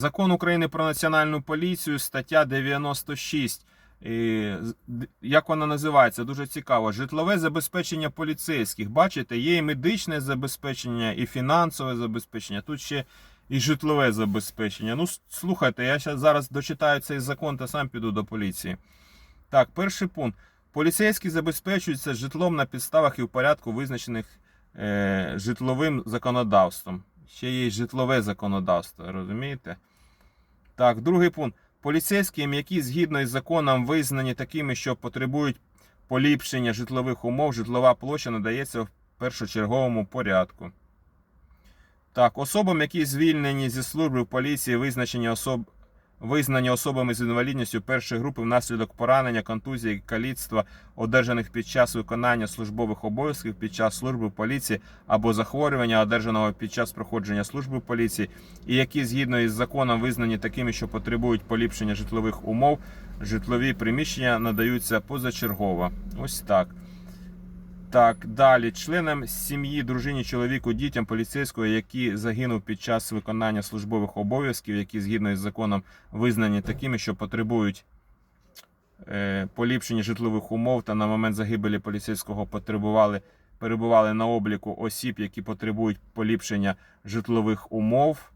Закон України про національну поліцію, стаття 96. І, як вона називається? Дуже цікаво. Житлове забезпечення поліцейських. Бачите, є і медичне забезпечення, і фінансове забезпечення. Тут ще і житлове забезпечення. Ну, слухайте, я зараз дочитаю цей закон та сам піду до поліції. Так, перший пункт. Поліцейські забезпечуються житлом на підставах і в порядку, визначених е, житловим законодавством. Ще є житлове законодавство, розумієте? Так, другий пункт. Поліцейським, які згідно із законом визнані такими, що потребують поліпшення житлових умов, житлова площа надається в першочерговому порядку. Так, особам, які звільнені зі служби в поліції, визначені особ... визнані особами з інвалідністю першої групи внаслідок поранення, контузії, каліцтва, одержаних під час виконання службових обов'язків під час служби поліції або захворювання, одержаного під час проходження служби поліції, і які згідно із законом визнані такими, що потребують поліпшення житлових умов, житлові приміщення надаються позачергово. Ось так. Так, далі. Членам сім'ї, дружині, чоловіку, дітям поліцейського, які загинув під час виконання службових обов'язків, які згідно із законом визнані такими, що потребують е, поліпшення житлових умов та на момент загибелі поліцейського потребували, перебували на обліку осіб, які потребують поліпшення житлових умов.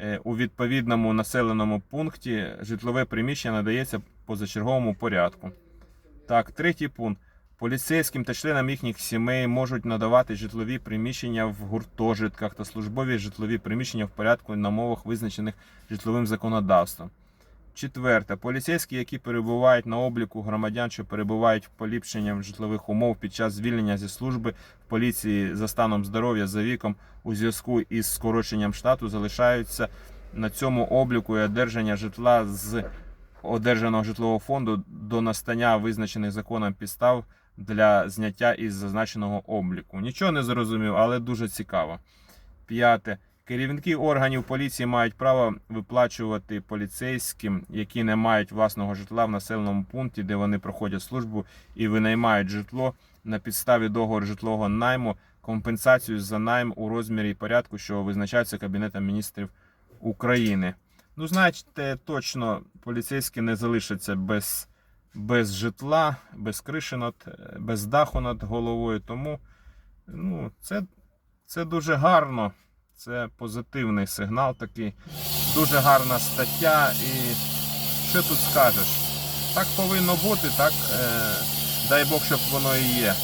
Е, У відповідному населеному пункті житлове приміщення надається позачерговому порядку. Так, третій пункт. Поліцейським та членам їхніх сімей можуть надавати житлові приміщення в гуртожитках та службові житлові приміщення в порядку на мовах, визначених житловим законодавством. Четверте. Поліцейські, які перебувають на обліку громадян, що перебувають поліпшенням житлових умов під час звільнення зі служби в поліції за станом здоров'я за віком у зв'язку із скороченням штату, залишаються на цьому обліку і одержання житла з одержаного житлового фонду до настання визначених законом підстав для зняття із зазначеного обліку. Нічого не зрозумів, але дуже цікаво. П'яте. Керівники органів поліції мають право виплачувати поліцейським, які не мають власного житла в населеному пункті, де вони проходять службу і винаймають житло на підставі договору житлового найму, компенсацію за найм у розмірі і порядку, що визначається Кабінетом міністрів України. Ну, знаєте, точно поліцейські не залишаться без, без житла, без криші над, без даху над головою. Тому ну, це, це дуже гарно. Це позитивний сигнал такий. Дуже гарна стаття. І що тут скажеш? Так повинно бути, так е, дай Бог, щоб воно і є.